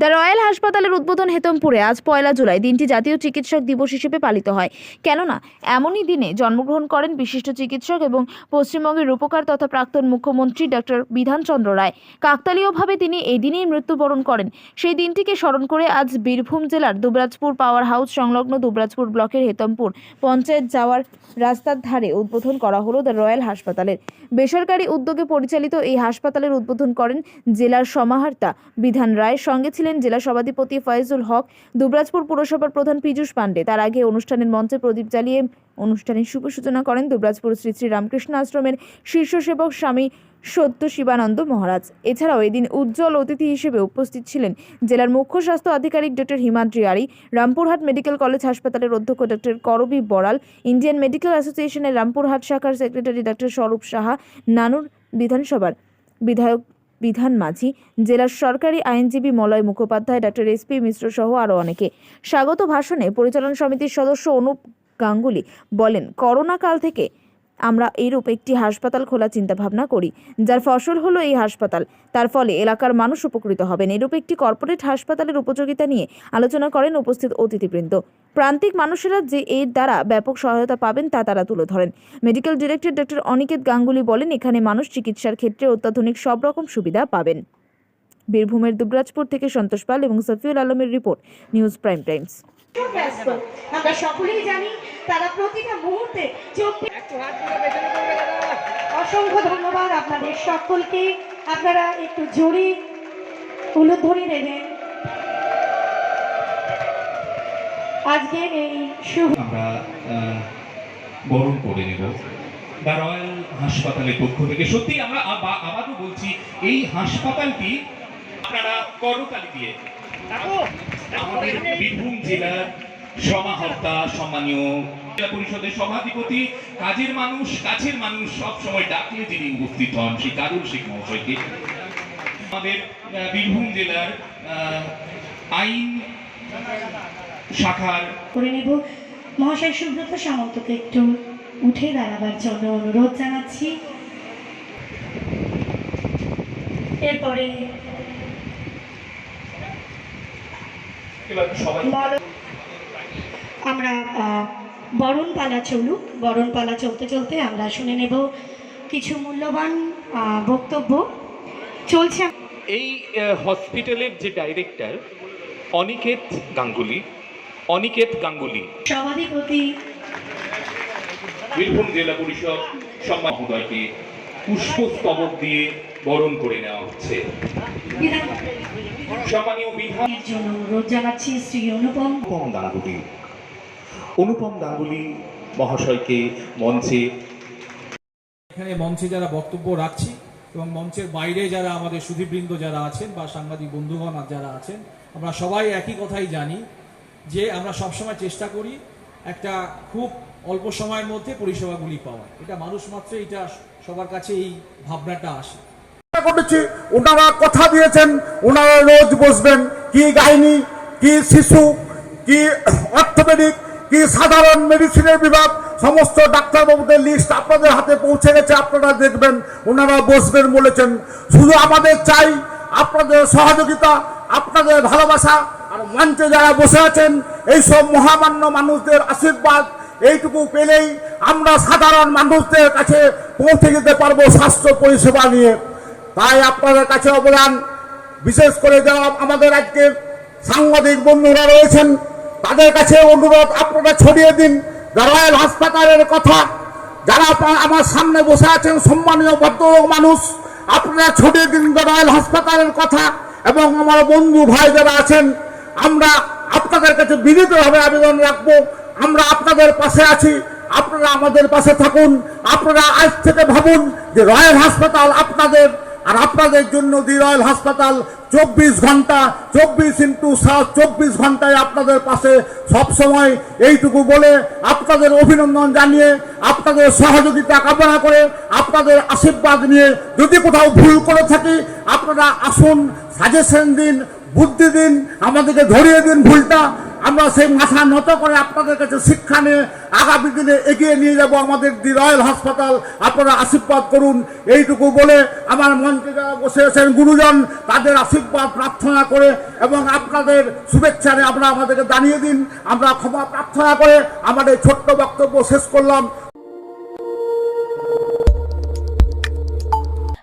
The royal হাসপাতালের উদ্বোধন হেতমপুরে আজ পয়লা জুলাই দিনটি জাতীয় চিকিৎসক দিবস হিসেবে পালিত হয়। কেননা, এমনই দিনে জন্মগ্রহণ করেন বিশিষ্ট চিকিৎসক এবং পশ্চিমবঙ্গের রূপকার তথা প্রাক্তন মুখ্যমন্ত্রী ডক্টর বিধানচন্দ্র রায়। কাকতালীয়ভাবে তিনি এই দিনেই মৃত্যুবরণ করেন। সেই দিনটিকে স্মরণ করে আজ বীরভূম জেলার দুবরাজপুর পাওয়ার হাউস সংলগ্ন দুবরাজপুর ব্লকের হেতমপুর পঞ্চায়েত যাওয়ার রাস্তার ধারে উদ্বোধন করা হলো দ্য রয়্যাল হাসপাতালের। বেসরকারি উদ্যোগে পরিচালিত এই হাসপাতালের উদ্বোধন করেন জেলার সমাহর্তা বিধান রায়। সঙ্গে ছিলেন জেলা সভাধিপতি ফয়জুল হক, দুবরাজপুর পুরসভার প্রধান পীযূষ পাণ্ডে। তার আগে অনুষ্ঠানের মঞ্চে প্রদীপ জ্বালিয়ে অনুষ্ঠানের শুভ সূচনা করেন দুবরাজপুর শ্রী শ্রী রামকৃষ্ণ আশ্রমের শীর্ষ সেবক স্বামী সত্য শিবানন্দ মহারাজ। এছাড়াও এদিন উজ্জ্বল অতিথি হিসেবে উপস্থিত ছিলেন জেলার মুখ্য স্বাস্থ্য আধিকারিক ডক্টর হিমাদ্রি আরি, রামপুরহাট মেডিকেল কলেজ হাসপাতালের অধ্যক্ষ doctor Karabi Boral, Indian medical অ্যাসোসিয়েশনের রামপুরহাট শাখার সেক্রেটারি ডক্টর স্বরূপ সাহা, নানুর বিধানসভার বিধায়ক বিধান মাঝি। জেলার সরকারি আইনজীবী মলয় মুখোপাধ্যায় ডক্টর এসপি মিশ্র সহ আরও অনেকে। স্বাগত ভাষণে পরিচালন সমিতির সদস্য অনুপ গাঙ্গুলি বলেন, করোনা কাল থেকে আমরা এইরূপ একটি হাসপাতাল খোলার চিন্তাভাবনা করি, যার ফসল হলো এই হাসপাতাল। তার ফলে এলাকার মানুষ উপকৃত হবেন। এরূপ একটি কর্পোরেট হাসপাতালের উপযোগিতা নিয়ে আলোচনা করেন উপস্থিত অতিথিবৃন্দ। প্রান্তিক মানুষেরা যে এর দ্বারা ব্যাপক সহায়তা পাবেন তা তারা তুলে ধরেন। Medical director doctor Aniket Ganguly বলেন, এখানে মানুষ চিকিৎসার ক্ষেত্রে অত্যাধুনিক সব রকম সুবিধা পাবেন। বীরভূমের দুবরাজপুর থেকে সন্তোষ পাল এবং সফিউল আলমের রিপোর্ট, নিউজ প্রাইম টাইমস। আমরা সকলেই জানি তারা প্রতিটা মুহূর্তে অসংখ্য ধন্যবাদ আপনাদের সকলকে। আপনারা একটু জোরে উলুধ্বনি দেবেন আজকের এই শুভ আমরা বরণ করে নেব। দ্য রয়্যাল হাসপাতালের পক্ষ থেকে। সত্যি আমরা আবা- আবারও বলছি এই হাসপাতালটি আপনারা করতালি দিয়ে। আমাদের বীরভূম জেলার সমাহর্তা সম্মানীয় পরিষদের সভাধিপতি কাজের মানুষ কাছের মানুষ সব সময় ডাকলে যিনি উপস্থিত হন সেই কারুল শেখ মহাশয়কে। আমাদের আহ, বীরভূম জেলার আইন শাখার করে নেব। মহাশয় সুব্রত সামন্তকে একটু উঠে দাঁড়াবার জন্য অনুরোধ জানাচ্ছি। এরপরে আমরা আহ, বরণ পালা চলুক বরণ পালা চলতে চলতে আমরা শুনে নেব কিছু মূল্যবান বক্তব্য। চলছে এই হসপিটালের যে ডাইরেক্টর অনিকেত গাঙ্গুলি অনিকেত গাঙ্গুলি। সভাধিপতি বীরভূম জেলা পরিষদ সম্মান মহোদয়কে পুষ্পস্তবক দিয়ে বরণ করে নেওয়া হচ্ছে। সম্মানীয় বিধান এর জন্য অনুরোধ জানাচ্ছি শ্রী অনুপম। অনুপম গাঙ্গুলি। অনুপম গাঙ্গুলি মহাশয়কে মঞ্চে এখানে মঞ্চে যারা বক্তব্য রাখছি এবং মঞ্চের বাইরে যারা আমাদের সুধীবৃন্দ যারা আছেন বা সাংবাদিক বন্ধুগণ যারা আছেন আমরা সবাই একই কথাই জানি যে আমরা সবসময় চেষ্টা করি একটা খুব অল্প সময়ের মধ্যে পরিষেবাগুলি পাওয়া। এটা মানুষ মাত্র এটা সবার কাছে এই ভাবনাটা আসে। করেছি ওনারা কথা দিয়েছেন ওনারা রোজ বসবেন কি গাইনি কি শিশু কি অর্থোপেডিক কি সাধারণ মেডিসিনের বিভাগ, সমস্ত ডাক্তারবাবুদের লিস্ট আপনাদের হাতে পৌঁছে গেছে, আপনারা দেখবেন, ওনারা বসবেন বলেছেন। শুধু আমাদের চাই, আপনাদের সহযোগিতা, আপনাদের ভালোবাসা, আর মঞ্চে যারা বসে আছেন, এইসব মহামান্য মানুষদের আশীর্বাদ, এইটুকু পেলেই আমরা সাধারণ মানুষদের কাছে পৌঁছে যেতে পারব স্বাস্থ্য পরিষেবা নিয়ে। তাই আপনাদের কাছে অবদান। বিশেষ করে যারা আমাদের আজকের সাংবাদিক বন্ধুরা রয়েছেন তাদের কাছে অনুরোধ, আপনারা ছড়িয়ে দিন। রয়্যাল হাসপাতালের কথা, যারা আমার সামনে বসে আছেন, সম্মানীয় ভদ্রলোক মানুষ, আপনারা ছড়িয়ে দিন রয়্যাল হাসপাতালের কথা এবং আমার বন্ধু ভাই যারা আছেন, আমরা আপনাদের কাছে বিনীতভাবে আবেদন রাখব। আমরা আপনাদের পাশে আছি, আপনারা আমাদের পাশে থাকুন। আপনারা আজ থেকে ভাবুন যে রয়্যাল হাসপাতাল আপনাদের আর আপনাদের জন্য দি রয়্যাল হাসপাতাল চব্বিশ ঘণ্টা, চব্বিশ ইন্টু সাত, চব্বিশ ঘন্টায় আপনাদের পাশে সব সময় এইটুকু বলে আপনাদের অভিনন্দন জানিয়ে, আপনাদের সহযোগিতা কামনা করে, আপনাদের আশীর্বাদ নিয়ে যদি কোথাও ভুল করে থাকি, আপনারা আসুন সাজেশন দিন, বুদ্ধি দিন, আমাদেরকে ধরিয়ে দিন ভুলটা। আমরা সেই মাথা নত করে আপনাদের কাছে শিক্ষা নিয়ে আগামী দিনে এগিয়ে নিয়ে যাব আমাদের দি রয়্যাল হাসপাতাল। আপনারা আশীর্বাদ করুন। এইটুকু বলে আমার মঞ্চে যারা বসে আছেন, গুরুজন, তাদের আশীর্বাদ প্রার্থনা করে এবং আপনাদের শুভেচ্ছা নিয়ে আমরা আমাদেরকে জানিয়ে দিন। আমরা ক্ষমা প্রার্থনা করে আমাদের ছোট্ট বক্তব্য শেষ করলাম।